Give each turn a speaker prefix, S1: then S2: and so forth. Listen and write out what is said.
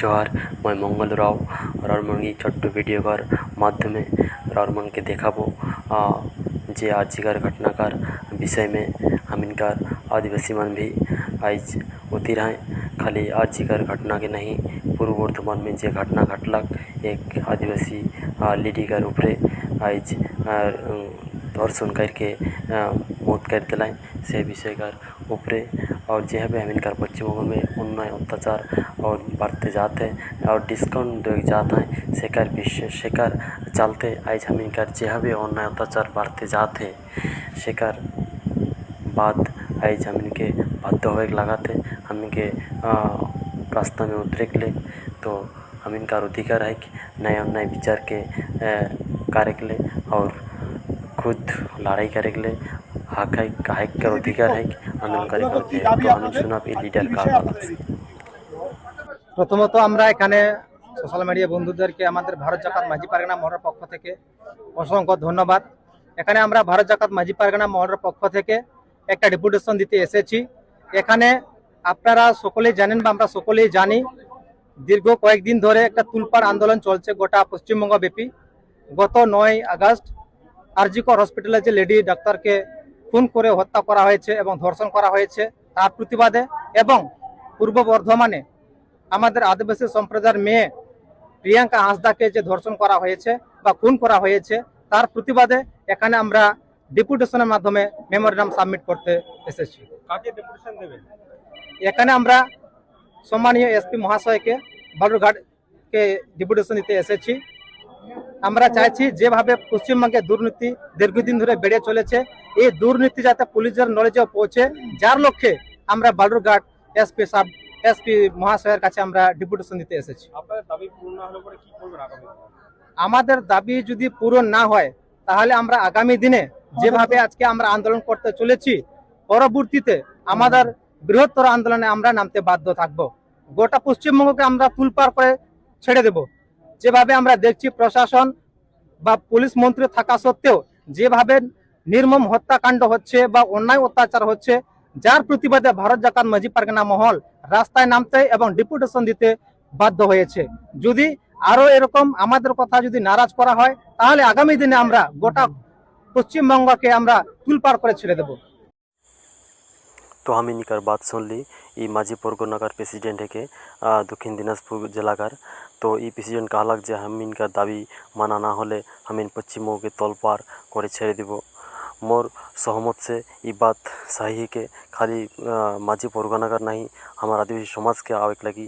S1: জোহার মই মঙ্গল রাও ররমঙ্গি ছোট্ট ভিডিওকার মাধ্যমে ররমনকে देखाबो आ, जे आर्जिकर घटनाकार विषय में हमिनकार आदिवासी मन भी आइज उतिर हैं खाली आर्जिकर घटना के नहीं पूर्व वर्धमान में जे घटना घटलक एक आदिवासी आ, लेडिकार ऊपरे आइज आ, धर्षण करके आ, मौत कर दिलाएं से विषयकार ऊपरे और যেভাবে এখনকার में অন্যায় अत्याचार और बढ़ते जाते और डिस्काउंट दे जाते हैं शेखर विश्व शेखर चलते आज हमीनकर যেভাবে अन्याय अत्याचार बढ़ते जाते शेखर बाद आज हमके बाध्य हो लगाते हम इनके रास्ता में उतरे उतरेकले तो हमीनकर अधिकार है कि नए अन्याय विचार के कार्यकले और खुद लड़ाई करेकले हक है हक का अधिकार है कि आंदोलन करे के लिए तो हम सुना भी लीडर का आवाज़ से।
S2: প্রথমত আমরা এখানে সোশ্যাল মিডিয়া বন্ধুদেরকে আমাদের ভারত জাকাত মাঝি পারগানা মহলের পক্ষ থেকে অসংখ্য ধন্যবাদ এখানে আমরা ভারত জাকাত মাঝি পারগানা মহলের পক্ষ থেকে একটা ডেপুটেশন দিতে এসেছি এখানে আপনারা সকলেই জানেন বা আমরা সকলেই জানি দীর্ঘ কয়েকদিন ধরে একটা তুলপার আন্দোলন চলছে গোটা পশ্চিমবঙ্গ ব্যাপী গত নয় আগস্ট আরজিকর হসপিটালে যে লেডি ডাক্তারকে খুন করে হত্যা করা হয়েছে এবং ধর্ষণ করা হয়েছে তার প্রতিবাদে এবং পূর্ব বর্ধমানে আমাদের আদিবাসী সম্প্রদায়ের মেয়ে প্রিয়াঙ্কা হাঁসদাকে যে ধর্ষণ করা হয়েছে বা খুন করা হয়েছে তার প্রতিবাদে এখানে আমরা ডেপুটেশনের মাধ্যমে মেমোরিয়াম সাবমিট করতে এসেছি। এখানে আমরা সম্মানীয় এসপি মহাশয়কে বালুরঘাটকে ডেপুটেশন দিতে এসেছি। আমরা চাইছি যেভাবে পশ্চিমবঙ্গে দুর্নীতি দীর্ঘদিন ধরে বেড়ে চলেছে এই দুর্নীতি যাতে পুলিশের নলেজে পৌঁছে যার লক্ষ্যে আমরা বালুরঘাট এসপি সাব এসপি মহাশয়ের কাছে আমরা ডিপুটেশন দিতে এসেছি? আমাদের দাবি যদি পূরণ না হয় তাহলে আমরা আগামী দিনে যেভাবে আজকে আমরা আন্দোলন করতে চলেছি পরবর্তীতে আমাদের বৃহত্তর আন্দোলনে আমরা নামতে বাধ্য থাকব। গোটা পশ্চিমবঙ্গকে আমরা তুলপার করে ছেড়ে দেব। যেভাবে আমরা দেখছি প্রশাসন বা পুলিশ মন্ত্রী থাকা সত্ত্বেও যেভাবে নির্মম হত্যাকাণ্ড হচ্ছে বা অন্যায় অত্যাচার হচ্ছে, যার প্রতিবাদে ভারত জাকাত মাঝি পারগানা মহল রাস্তায় নামতে এবং ডিপুটেশন দিতে বাধ্য হয়েছে। যদি আরও এরকম আমাদের কথা যদি নারাজ করা হয়, তাহলে আগামী দিনে আমরা গোটা পশ্চিমবঙ্গকে আমরা তুলপার করে ছেড়ে দেব।
S1: তোহামিনিকার বাদ শুনলি ই মাঝি পরগনাকার প্রেসিডেন্ট হেকে দক্ষিণ দিনাজপুর জেলাকার। তো ই প্রেসিডেন্ট কাহালাক যে হামিনকার দাবি মানা না হলে হামিন পশ্চিমবঙ্গকে তলপার করে ছেড়ে দিব। মোর সহমত সে, ই বাদ সাহিকে খালি মাঝি পরগনাকার নাহি, আমার আদিবাসী সমাজকে আবেগ লাগি।